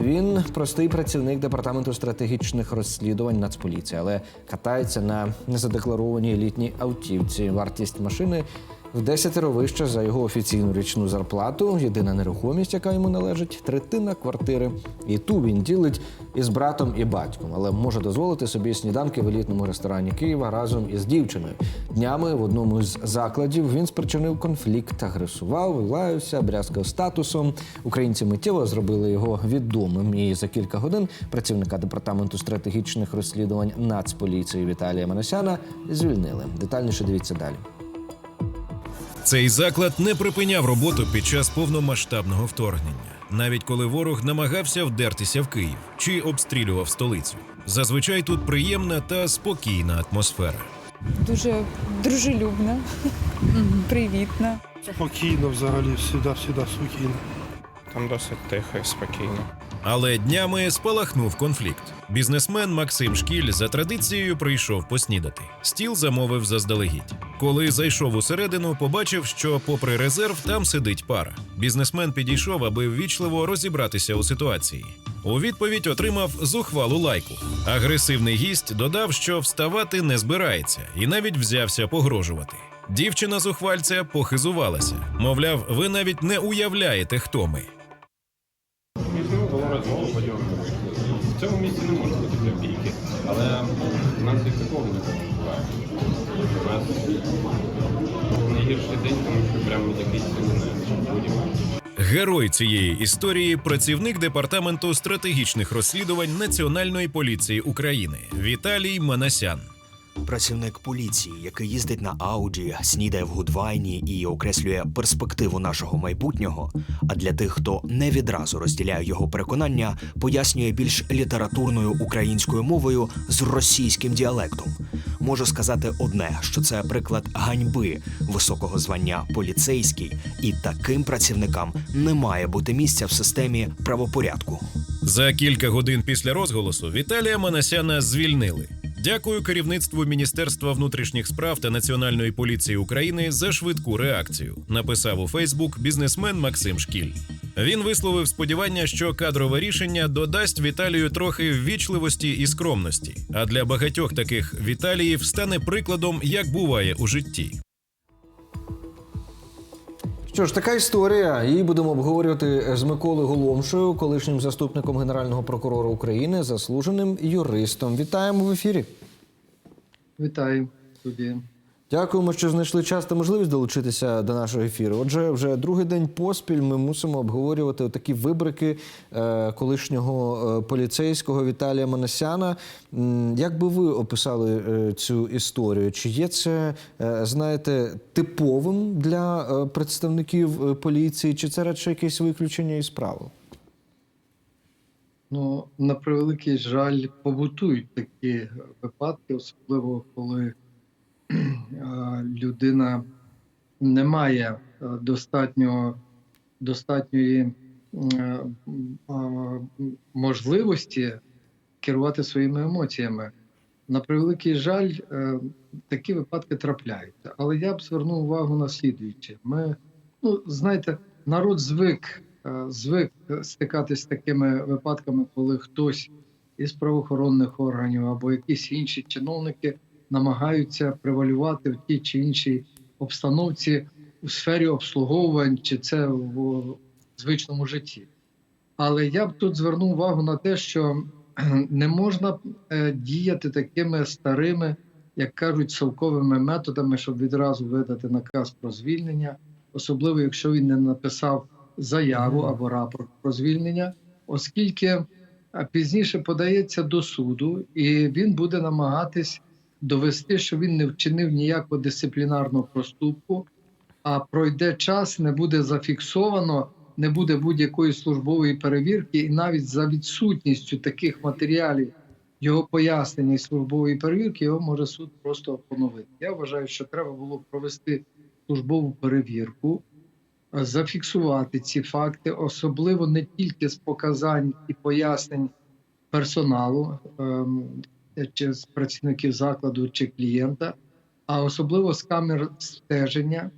Він простий працівник департаменту стратегічних розслідувань Нацполіції, але катається на незадекларованій елітній автівці. Вартість машини в десятеро вища за його офіційну річну зарплату. Єдина нерухомість, яка йому належить, третина квартири. І ту він ділить із братом і батьком, але може дозволити собі сніданки в елітному ресторані Києва разом із дівчиною. Днями в одному з закладів він спричинив конфлікт, агресував, лаявся, брязкав статусом. Українці миттєво зробили його відомим. І за кілька годин працівника департаменту стратегічних розслідувань Нацполіції Віталія Манасяна звільнили. Детальніше дивіться далі. Цей заклад не припиняв роботу під час повномасштабного вторгнення, навіть коли ворог намагався вдертися в Київ чи обстрілював столицю. Зазвичай тут приємна та спокійна атмосфера. дуже дружелюбна, привітна. Спокійно взагалі, всюди, всюди спокійно. Там досить тихо і спокійно. Але днями спалахнув конфлікт. Бізнесмен Максим Шкіль за традицією прийшов поснідати. Стіл замовив заздалегідь. Коли зайшов усередину, побачив, що, попри резерв, там сидить пара. Бізнесмен підійшов, аби ввічливо розібратися у ситуації. У відповідь отримав зухвалу лайку. Агресивний гість додав, що вставати не збирається, і навіть взявся погрожувати. Дівчина зухвальця похизувалася. Мовляв, ви навіть не уявляєте, хто ми. В цьому місці не може бути для бійки, але в нас і такого не буває. У нас найгірший день, тому що прямо якийсь будь-який. Герой цієї історії працівник департаменту стратегічних розслідувань Національної поліції України Віталій Манасян. Працівник поліції, який їздить на Ауді, снідає в Гудвайні і окреслює перспективу нашого майбутнього. А для тих, хто не відразу розділяє його переконання, пояснює більш літературною українською мовою з російським діалектом. Можу сказати одне, що це приклад ганьби високого звання поліцейський, і таким працівникам не має бути місця в системі правопорядку. За кілька годин після розголосу Віталія Манасяна звільнили. Дякую керівництву Міністерства внутрішніх справ та Національної поліції України за швидку реакцію. Написав у Фейсбук бізнесмен Максим Шкіль. Він висловив сподівання, що кадрове рішення додасть Віталію трохи ввічливості і скромності. А для багатьох таких Віталіїв стане прикладом, як буває у житті. Що ж, така історія. Її будемо обговорювати з Миколою Голомшою, колишнім заступником генерального прокурора України, заслуженим юристом. Вітаємо в ефірі. Вітаю тобі. Дякуємо, що знайшли час та можливість долучитися до нашого ефіру. Отже, вже другий день поспіль ми мусимо обговорювати такі вибрики е, колишнього е, поліцейського Віталія Манасяна. Як би ви описали е, цю історію? Чи є це, знаєте, типовим для представників поліції, чи це радше якесь виключення із правил? Ну, на превеликий жаль, побутують такі випадки, особливо коли людина не має е, достатньо, достатньої е, можливості керувати своїми емоціями. На превеликий жаль, е, такі випадки трапляються. Але я б звернув увагу на слідуюче. Ми, ну, знаєте, народ звик, е, звик стикатись з такими випадками, коли хтось із правоохоронних органів або якісь інші чиновники намагаються превалювати в тій чи іншій обстановці у сфері обслуговувань, чи це в звичному житті. Але я б тут звернув увагу на те, що не можна е, діяти такими старими, як кажуть, совковими методами, щоб відразу видати наказ про звільнення, особливо якщо він не написав заяву або рапорт про звільнення, оскільки пізніше подається до суду, і він буде намагатись довести, що він не вчинив ніякого дисциплінарного проступку, а пройде час, не буде зафіксовано, не буде будь-якої службової перевірки, і навіть за відсутністю таких матеріалів його пояснення і службової перевірки, його може суд просто поновити. Я вважаю, що треба було провести службову перевірку, е, зафіксувати ці факти, особливо не тільки з показань і пояснень персоналу ем, чи з працівників закладу чи клієнта, а особливо з камер стеження,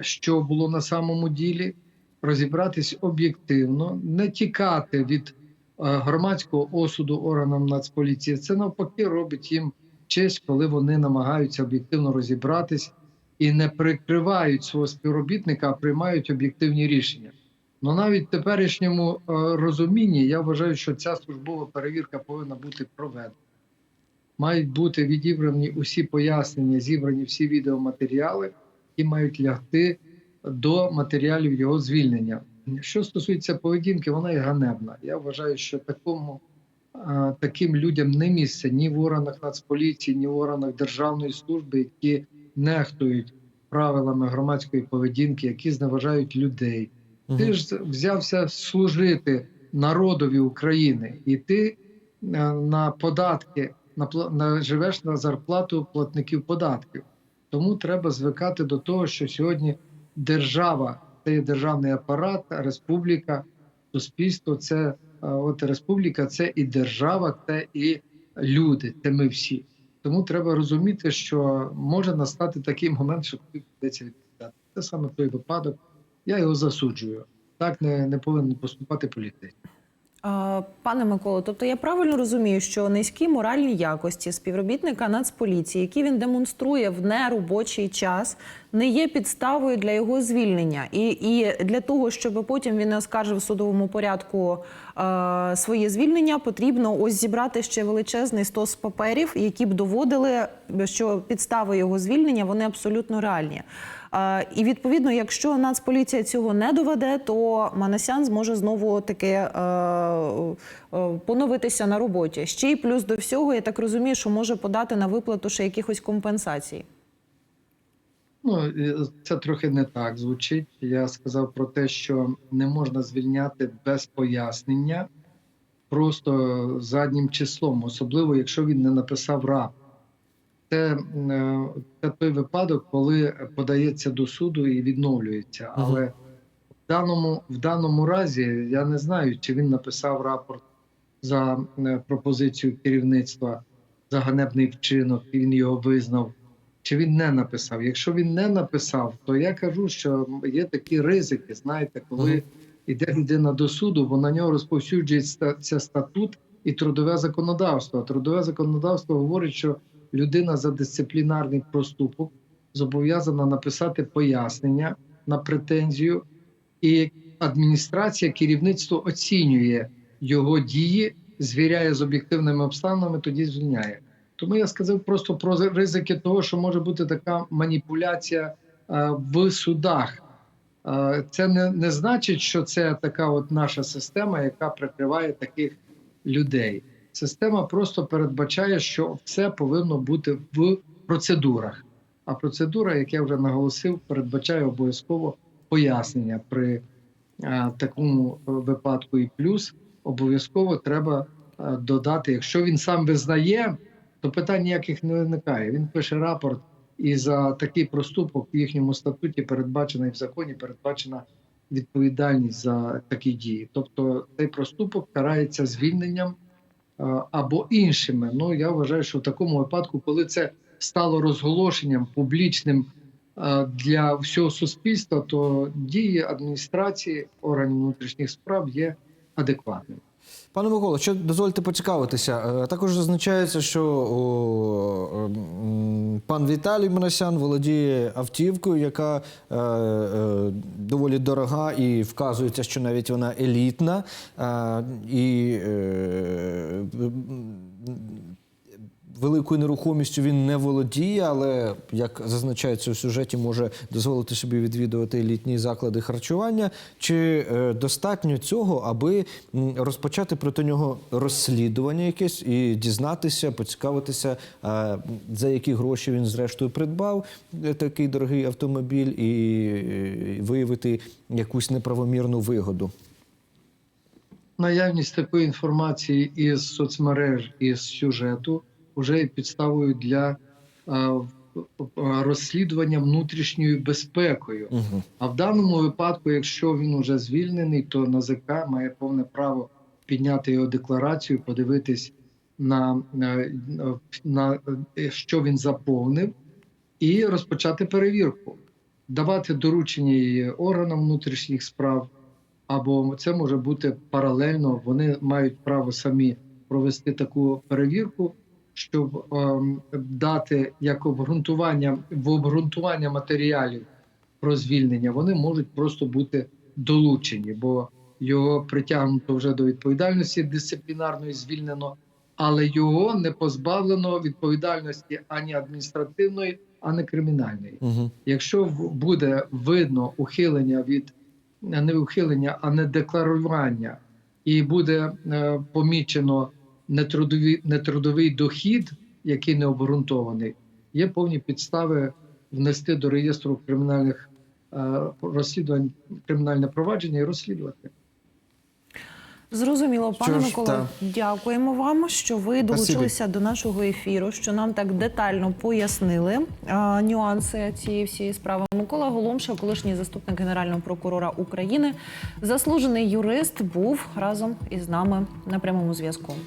що було на самому ділі, розібратись об'єктивно, не тікати від громадського осуду органам Нацполіції. Це навпаки робить їм честь, коли вони намагаються об'єктивно розібратись і не прикривають свого співробітника, а приймають об'єктивні рішення. Ну навіть в теперішньому е, розумінні я вважаю, що ця службова перевірка повинна бути проведена. Мають бути відібрані усі пояснення, зібрані всі відеоматеріали, які мають лягти до матеріалів його звільнення. Що стосується поведінки, вона є ганебна. Я вважаю, що такому таким людям не місце ні в органах Нацполіції, ні в органах державної служби, які нехтують правилами громадської поведінки, які зневажають людей. Ти ж взявся служити народові України, і ти е, на податки на, живеш на зарплату платників податків. Тому треба звикати до того, що сьогодні держава це є державний апарат, республіка, суспільство це от республіка, це і держава, це і люди, це ми всі. Тому треба розуміти, що може настати такий момент, що тобі придеться відповідати. Це саме той випадок. Я його засуджую. Так не, не повинен поступати поліцейський. Пане Миколо, тобто я правильно розумію, що низькі моральні якості співробітника Нацполіції, які він демонструє в неробочий час, не є підставою для його звільнення, і, і для того, щоб потім він не оскаржив в судовому порядку е, своє звільнення, потрібно ось зібрати ще величезний стос паперів, які б доводили, що підстави його звільнення вони абсолютно реальні. Е, І відповідно, якщо Нацполіція цього не доведе, то Манасян зможе знову таки е, е, поновитися на роботі. Ще й плюс до всього, я так розумію, що може подати на виплату ще якихось компенсацій. Ну, це трохи не так звучить. Я сказав про те, що не можна звільняти без пояснення, просто заднім числом, особливо якщо він не написав рапорт. Це, е, це той випадок, коли подається до суду і відновлюється. Але в даному, в даному разі я не знаю, чи він написав рапорт за е, пропозицію керівництва за ганебний вчинок, і він його визнав чи він не написав. Якщо він не написав, то я кажу, що є такі ризики. Знаєте, коли йде людина до суду, бо на нього розповсюджується статут і трудове законодавство. Трудове законодавство говорить, що людина за дисциплінарний проступок зобов'язана написати пояснення на претензію, і адміністрація, керівництво оцінює його дії, звіряє з об'єктивними обставинами, тоді звільняє. Тому я сказав просто про ризики того, що може бути така маніпуляція е, в судах. Е, Це не, не значить, що це така от наша система, яка прикриває таких людей. Система просто передбачає, що все повинно бути в процедурах. А процедура, як я вже наголосив, передбачає обов'язково пояснення при е, такому випадку. І плюс обов'язково треба додати, якщо він сам визнає то питань ніяких не виникає. Він пише рапорт, і за такий проступок в їхньому статуті передбачена і в законі передбачена відповідальність за такі дії. Тобто цей проступок карається звільненням або іншими. Ну я вважаю, що в такому випадку, коли це стало розголошенням публічним для всього суспільства, то дії адміністрації органів внутрішніх справ є адекватними. Пане Микола, що дозвольте поцікавитися. Е, Також зазначається, що о, м, пан Віталій Моносян володіє автівкою, яка е, е, доволі дорога, і вказується, що навіть вона елітна. Е, і е, великою нерухомістю він не володіє, але як зазначається у сюжеті, може дозволити собі відвідувати елітні заклади харчування. Чи е, достатньо цього, аби розпочати проти нього розслідування якесь і дізнатися, поцікавитися, е, за які гроші він зрештою придбав е, такий дорогий автомобіль, і виявити якусь неправомірну вигоду? Наявність такої інформації із соцмереж із сюжету вже є підставою для е, розслідування внутрішньою безпекою. Угу. А в даному випадку, якщо він уже звільнений, то НАЗК має повне право підняти його декларацію, подивитись на, на, на е, що він заповнив, і розпочати перевірку, давати доручення її органам внутрішніх справ. Або це може бути паралельно. Вони мають право самі провести таку перевірку, щоб ем, дати як обґрунтування в обґрунтування матеріалів про звільнення. Вони можуть просто бути долучені, бо його притягнуто вже до відповідальності дисциплінарної, звільнено, але його не позбавлено відповідальності ані адміністративної, ані кримінальної. Угу. Якщо буде видно ухилення від не ухилення, а не декларування, і буде е, помічено нетрудові, нетрудовий дохід, який не обґрунтований, є повні підстави внести до реєстру кримінальних е, розслідувань кримінальне провадження і розслідувати. Зрозуміло, пане Що ж, Миколо, та. дякуємо вам, що ви долучилися до нашого ефіру, що нам так детально пояснили а, нюанси цієї всієї справи. Микола Голомша, колишній заступник генерального прокурора України, заслужений юрист, був разом із нами на прямому зв'язку.